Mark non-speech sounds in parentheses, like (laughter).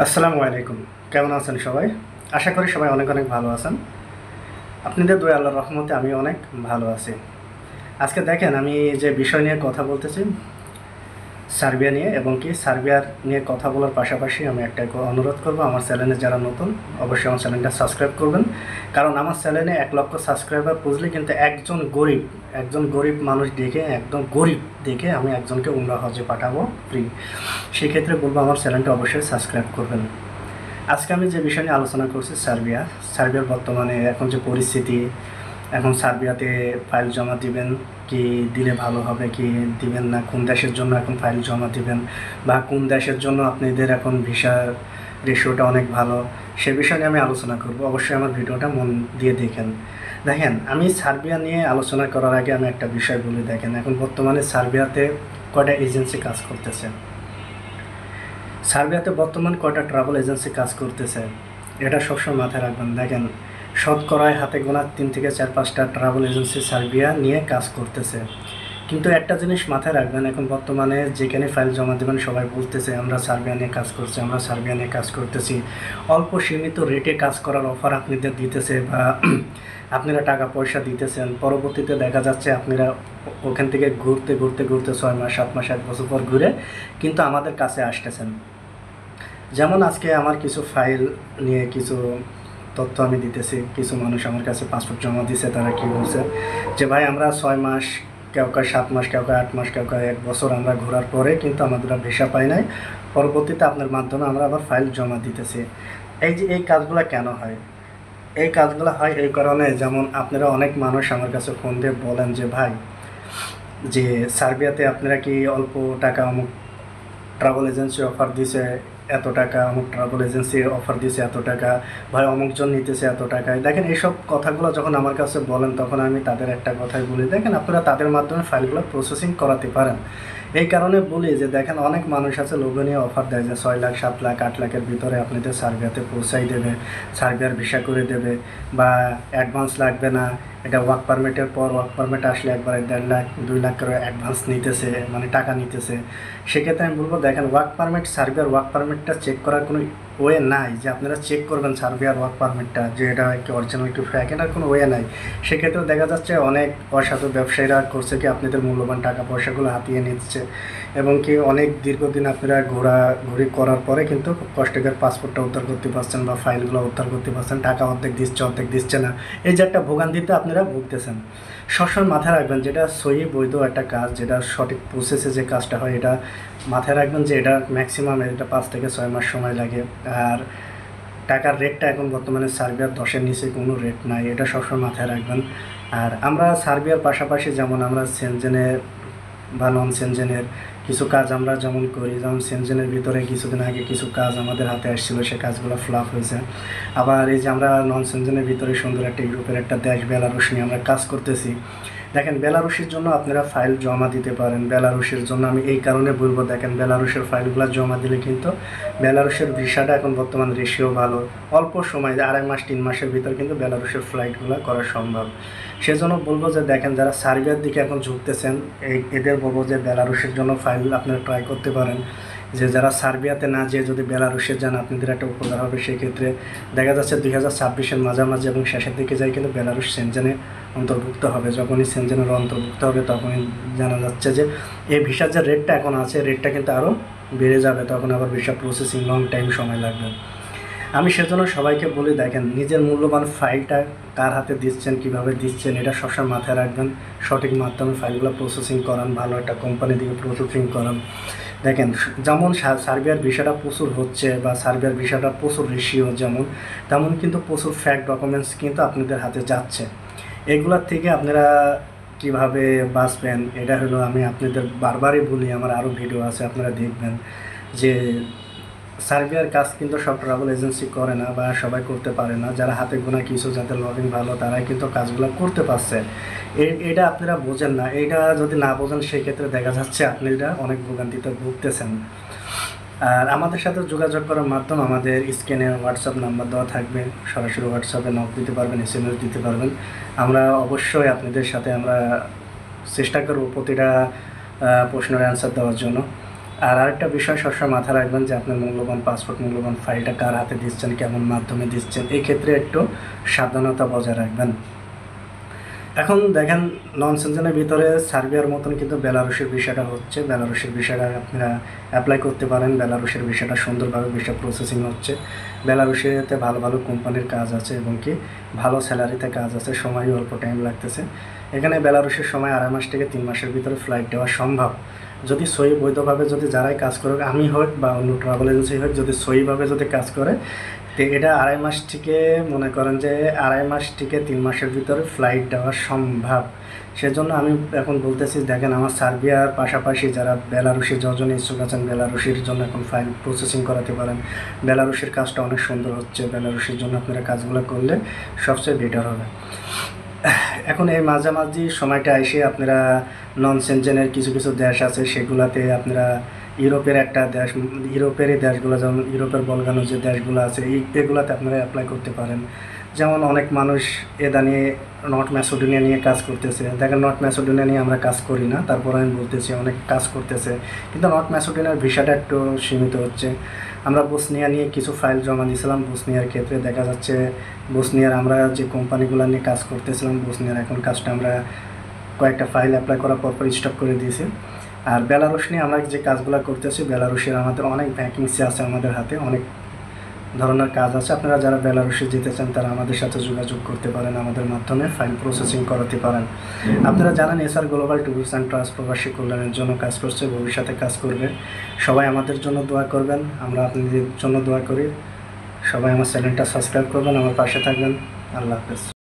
আসসালামু আলাইকুম। কেমন আছেন সবাই? আশা করি সবাই অনেক অনেক ভালো আছেন। আপনাদের দুই আল্লাহর রহমতে আমি অনেক ভালো আছি। আজকে দেখেন আমি যে বিষয় নিয়ে কথা বলতেছি সার্বিয়া নিয়ে এবং কি সার্বিয়ার নিয়ে কথা বলার পাশাপাশি আমি একটা অনুরোধ করব, আমার চ্যানেলে যারা নতুন, অবশ্যই আমার চ্যানেলটা সাবস্ক্রাইব করবেন। কারণ আমার চ্যানেলে এক লক্ষ সাবস্ক্রাইবার পুজলে কিন্তু একজন গরিব একজন গরিব মানুষ দেখে, একদম গরিব দেখে আমি একজনকে উমরা হজে পাঠাবো ফ্রি সেক্ষেত্রে বলব আমার চ্যানেলটা অবশ্যই সাবস্ক্রাইব করবেন। আজকে আমি যে বিষয় নিয়ে আলোচনা করছি সার্বিয়া, সার্বিয়ার বর্তমানে এখন যে পরিস্থিতি এখন সার্বিয়াতে ফাইল জমা দিবেন কি দিলে ভালো হবে, কি দিবেন না, কোন দেশের জন্য এখন ফাইল জমা দিবেন বা কোন দেশের জন্য আপনাদের এখন ভিসা রেশিওটা অনেক ভালো, সে বিষয় আমি আলোচনা করব। অবশ্যই আমার ভিডিওটা মন দিয়ে দেখেন। দেখেন, আমি সার্বিয়া নিয়ে আলোচনা করার আগে আমি একটা বিষয় বলে, দেখেন, এখন বর্তমানে সার্বিয়াতে কয়টা এজেন্সি কাজ করতেছে? সার্বিয়াতে বর্তমান কয়টা ট্রাভেল এজেন্সি কাজ করতেছে? এটা সবসময় মাথায় রাখবেন। দেখেন শতকরায় হাতে গোনা তিন থেকে চার পাঁচটা ট্রাভেল এজেন্সি সার্বিয়া নিয়ে কাজ করতেছে। কিন্তু একটা জিনিস মাথায় রাখবেন, এখন বর্তমানে যেখানে ফাইল জমা দেবেন, সবাই বলতেছে, আমরা সার্বিয়া নিয়ে কাজ করছি, আমরা সার্বিয়া নিয়ে কাজ করতেছি। অল্প সীমিত রেটে কাজ করার অফার আপনাদের দিতেছে বা (clears throat) আপনারা টাকা পয়সা দিতেছেন। পরবর্তীতে দেখা যাচ্ছে আপনারা ওখান থেকে ঘুরতে ঘুরতে ঘুরতে ছয় মাস, সাত মাস, এক বছর পর ঘুরে কিন্তু আমাদের কাছে আসতেছেন। যেমন আজকে আমার কিছু ফাইল নিয়ে কিছু তথ্য আমি দিতেছি। কিছু মানুষ আমার কাছে পাসপোর্ট জমা দিছে, তারা কি বলছে? যে ভাই, আমরা ছয় মাস, কেউ কেউ সাত মাস, কেউ কেউ আট মাস, কেউ কেউ এক বছর আমরা ঘোরার পরে কিন্তু আমাদের ভিসা পাই নাই। পরবর্তীতে আপনার মাধ্যমে আমরা আবার ফাইল জমা দিতেছি। এই যে, এই কাজগুলো কেন হয়? এই কাজগুলো হয় এই কারণে যেমন আপনারা অনেক মানুষ আমার কাছে ফোন দিয়ে বলেন যে, ভাই, যে সার্বিয়াতে আপনারা কি অল্প টাকা অমুক ট্রাভেল এজেন্সি অফার দিছে এত টাকা, অমুক ট্রাভেল এজেন্সি অফার দিয়েছে এত টাকা, ভাই অমুকজন নিতেছে এত টাকায় দেখেন এইসব কথাগুলো যখন আমার কাছে বলেন, তখন আমি তাদের একটা কথাই বলি, দেখেন আপনারা তাদের মাধ্যমে ফাইলগুলো প্রসেসিং করাতে পারেন। এই কারণে বলি যে, দেখেন, অনেক মানুষ আছে লোভনীয় অফার দেয় যে, ছয় লাখ, সাত লাখ, আট লাখের ভিতরে আপনাদের সার্বিয়াতে পৌঁছাই দেবে সার্বিয়ার ভিসা করে দেবে বা অ্যাডভান্স লাগবে না। এটা ওয়ার্ক পারমিটের পর ওয়ার্ক পারমিট আসলে একবারে দেড় লাখ, দুই লাখ করে অ্যাডভান্স নিতেছে মানে টাকা নিতেছে। সেক্ষেত্রে আমি বলব, দেখেন ওয়ার্ক পারমিট সার্বিয়ার ওয়ার্ক পারমিটটা চেক করার কোনো ওয়ে নাই যে আপনারা চেক করবেন সার্বিয়ার ওয়ার্ক পারমিটটা যে এটা কি অরিজিনাল একটু ফ্যাক এটার কোনো ওয়ে নাই। সেক্ষেত্রে দেখা যাচ্ছে অনেক অসাধু ব্যবসায়ীরা করছে কি, আপনাদের মূল্যবান টাকা পয়সাগুলো হাতিয়ে নিচ্ছে। এবং কি অনেক দীর্ঘদিন আপনারা ঘোরা, ঘুরি করার পরে কিন্তু কষ্টকর পাসপোর্টটা উদ্ধার করতে পারছেন বা ফাইলগুলো উদ্ধার করতে পারছেন, টাকা অর্ধেক দিচ্ছে অর্ধেক দিচ্ছে না। এই যে একটা ভোগান্তিতে আপনারা ভুগতেছেন। সবসময় মাথায় রাখবেন যেটা সহি বৈধ একটা কাজ, যেটা সঠিক প্রসেসে যে কাজটা হয়, এটা মাথায় রাখবেন যে এটা ম্যাক্সিমাম এটা পাঁচ থেকে ছয় মাস সময় লাগে। আর টাকার রেটটা এখন বর্তমানে সার্বিয়ার দশের নিচে কোনো রেট নাই, এটা সবসময় মাথায় রাখবেন। আর আমরা সার্বিয়ার পাশাপাশি যেমন আমরা সেনজেনের বা নন সেনজেনের কিছু কাজ আমরা যেমন করি, যেমন সেনজেনের ভিতরে কিছুদিন আগে কিছু কাজ আমাদের হাতে আসছিল, সে কাজগুলো ফ্লাপ হয়েছে। আবার এই যে আমরা নন সেনজেনের ভিতরে সুন্দর একটা গ্রুপের একটা দেশ বেলারুশ নিয়ে আমরা কাজ করতেছি। দেখেন, বেলারুশের জন্য আপনারা ফাইল জমা দিতে পারেন। বেলারুশের জন্য আমি এই কারণে বলব, দেখেন, বেলারুশের ফাইলগুলো জমা দিলে কিন্তু বেলারুশের ভিসাটা এখন বর্তমান রেশিও ভালো। অল্প সময়, আড়াই মাস, তিন মাসের ভিতর কিন্তু বেলারুশের ফ্লাইটগুলো করা সম্ভব। সেজন্য বলব যে, দেখেন, যারা সার্বিয়ার দিকে এখন ঝুঁকতেছেন এদের বলব যে, বেলারুশের জন্য ফাইল আপনারা ট্রাই করতে পারেন। যে যারা সার্বিয়াতে না যেয়ে যদি বেলারুশে যান, আপনাদের একটা উপকার হবে। সেক্ষেত্রে দেখা যাচ্ছে দুই হাজার ছাব্বিশের মাঝামাঝি এবং শেষের দিকে যাই কিন্তু বেলারুশ সেনজেনে অন্তর্ভুক্ত হবে। যখনই সেনজেনের অন্তর্ভুক্ত হবে, তখনই জানা যাচ্ছে যে এই ভিসার যে রেটটা এখন আছে রেটটা কিন্তু আরও বেড়ে যাবে। তখন আবার ভিসা প্রসেসিং লং টাইম সময় লাগবে। আমি সেজন্য সবাইকে বলি, দেখেন, নিজের মূল্যবান ফাইলটা কার হাতে দিচ্ছেন, কীভাবে দিচ্ছেন, এটা সবসময় মাথায় রাখবেন। সঠিক মাধ্যমে ফাইলগুলো প্রসেসিং করান, ভালো একটা কোম্পানি থেকে প্রসেসিং করান। দেখেন, যেমন সার্বিয়ার ভিসাটা প্রচুর হচ্ছে বা সার্বিয়ার ভিসাটা প্রচুর রেশিও যেমন, তেমন কিন্তু প্রচুর ফ্যাক্ট ডকুমেন্টস কিন্তু আপনাদের হাতে যাচ্ছে। এগুলোর থেকে আপনারা কীভাবে বাঁচবেন, এটা হলো আমি আপনাদের বারবারই বলি, আমার আরও ভিডিও আছে, আপনারা দেখবেন যে সার্বিয়ার কাজ কিন্তু সব ট্রাভেল এজেন্সি করে না বা সবাই করতে পারে না। যারা হাতে গোনা কিছু, যাদের লগিং ভালো, তারাই কিন্তু কাজগুলো করতে পারছে। এটা আপনারা বোঝেন না। এটা যদি না বোঝেন, সেক্ষেত্রে দেখা যাচ্ছে আপনি এটা অনেক ভোগান্তিতে ভুগতেছেন। আর আমাদের সাথে যোগাযোগ করার মাধ্যম আমাদের স্ক্রিনে হোয়াটসঅ্যাপ নাম্বার দেওয়া থাকবে। সরাসরি হোয়াটসঅ্যাপে নক দিতে পারবেন এস দিতে পারবেন। আমরা অবশ্যই আপনাদের সাথে আমরা চেষ্টা করব প্রতিটা প্রশ্নের অ্যান্সার দেওয়ার জন্য। আর আরেকটা বিষয় সবসময় মাথায় রাখবেন যে আপনার মূল্যবান পাসপোর্ট মূল্যবান ফাইলটা কার হাতে দিচ্ছেন, কেমন মাধ্যমে দিচ্ছেন, এই ক্ষেত্রে একটু সাবধানতা বজায় রাখবেন। এখন দেখেন নন সেনজেনের ভিতরে সার্বিয়ার মতন কিন্তু বেলারুশের বিষয়টা হচ্ছে। বেলারুশের বিষয়টা আপনারা অ্যাপ্লাই করতে পারেন। বেলারুশের বিষয়টা সুন্দরভাবে বিষয় প্রসেসিং হচ্ছে। বেলারুশেতে ভালো ভালো কোম্পানির কাজ আছে এবং কি ভালো স্যালারিতে কাজ আছে। সময় অল্প টাইম লাগতেছে। এখানে বেলারুশের সময় আড়াই মাস থেকে তিন মাসের ভিতরে ফ্লাইট দেওয়া সম্ভব। যদি সই বৈধভাবে যদি যারাই কাজ করুক, আমি হোক বা অন্য ট্রাভেল এজেন্সি হোক যদি সইভাবে যদি কাজ করে, তো এটা আড়াই মাস থেকে মনে করেন যে আড়াই মাস থেকে তিন মাসের ভিতরে ফ্লাইট দেওয়া সম্ভব। সেজন্য আমি এখন বলতেছি, দেখেন আমার সার্বিয়ার পাশাপাশি যারা বেলারুশি, যজন ইচ্ছুক আছেন, বেলারুশির জন্য এখন ফাইল প্রসেসিং করাতে পারেন। বেলারুশির কাজটা অনেক সুন্দর হচ্ছে, বেলারুশির জন্য আপনারা কাজগুলো করলে সবচেয়ে বেটার হবে। এখন এই মাঝামাঝি সময়টা এসে আপনারা নন সেনজেনের কিছু কিছু দেশ আছে, সেগুলাতে আপনারা ইউরোপের একটা দেশ ইউরোপের দেশগুলো, যেমন ইউরোপের বলগানো যে দেশগুলো আছে, এই এগুলাতে আপনারা অ্যাপ্লাই করতে পারেন। যেমন অনেক মানুষ এদা নিয়ে নর্থ ম্যাসোডোনিয়া নিয়ে কাজ করতেছে। দেখেন নর্থ ম্যাসোডোনিয়া নিয়ে আমরা কাজ করি না, তারপর আমি বলতেছি অনেক কাজ করতেছে। কিন্তু নর্থ ম্যাসোডোনিয়ার ভিসাটা একটু সীমিত হচ্ছে। আমরা বসনিয়া নিয়ে কিছু ফাইল জমা দিয়েছিলাম। বসনিয়ার ক্ষেত্রে দেখা যাচ্ছে, বসনিয়ার আমরা যে কোম্পানিগুলো নিয়ে কাজ করতেছিলাম, বসনিয়ার এখন কাজটা আমরা কয়েকটা ফাইল অ্যাপ্লাই করার পর পর স্টপ করে দিয়েছি। আর বেলারুশ নিয়ে আমরা যে কাজগুলো করতেছি, বেলারুশের আমাদের অনেক ভ্যাকেন্সি আছে আমাদের হাতে, অনেক ধরনের কাজ আছে। আপনারা যারা বেলারুশে যেতে চান, তারা আমাদের সাথে যোগাযোগ করতে পারেন, আমাদের মাধ্যমে ফাইল প্রসেসিং করাতে পারেন। আপনারা জানেন SR global tourist and trans প্রবাসী কল্যাণের জন্য কাজ করছে, ভবিষ্যতে কাজ করবে। সবাই আমাদের জন্য দোয়া করবেন। আমরা আপনাদের জন্য দোয়া করি। সবাই আমার চ্যানেলটা সাবস্ক্রাইব করবেন, আমার পাশে থাকবেন। আল্লাহ হাফেজ।